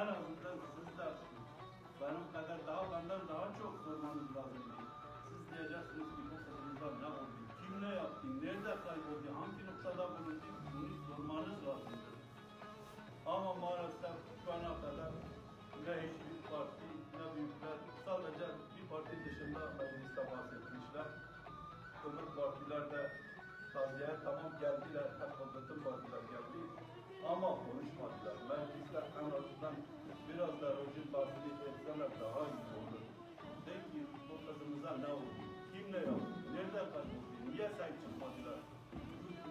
en azından siz de benim kadar daha benden daha çok sormanız lazım. Siz diyeceksiniz ki bu kızımızda ne oldu? Kim ne yaptı? Nerede kayboldu? Hangi noktada bulundu? Bunu sormanız lazımdır. Ama maalesef şu ana kadar ne hiçbir parti ne büyükler sadece bir parti dışında mecliste bahsetmişler. Öbür partiler de taziye tamam geldiler, hep bütün partiler geldi ama konuşmadılar. Meclisler en etseler daha iyi olur. De ki bu ne oldu? Kim ne yaptı? Nereden kayboldu? Niye sen çıkmadılar?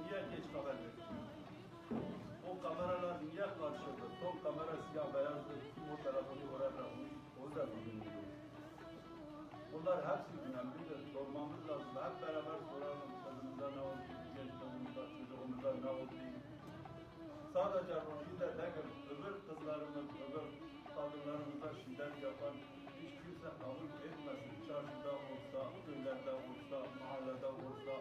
Niye geç haber bekliyor? O kameralar niye karşıladı? Son kamera siyah beyazdı. O tarafını oraya bırakmış? O da bilmiyor. Bunlar hepsi önemlidir. Sormamız lazım. Hep beraber soralım. Kızımıza ne oldu? Gençliğimizde, çocuğumuza ne oldu? Sadece Roji'de değil, öbür kızlarımız, öbür kimse kabul etmesin. Çarşıda olsa, köylerde olsa, mahallede olsa,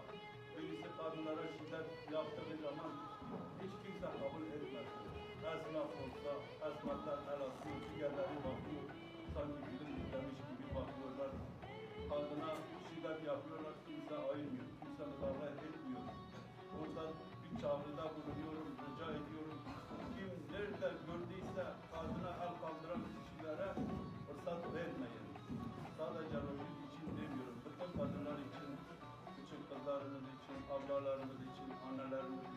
birisi kadınlara şiddet yaptığı zaman hiç kimse kabul etmesin. Esnaf olsa, esnaflar el atıyor, ciğerleri bakıyor, sanki bizim izlemiş gibi bakıyorlar. Kadına şiddet yapıyorlar, kimse ayırmıyor, kimse müdahale etmiyor. Burada bir çağrıda bulunuyorum, rica ediyorum. Kim nerede gördüyse Mandala Revolution, Honorable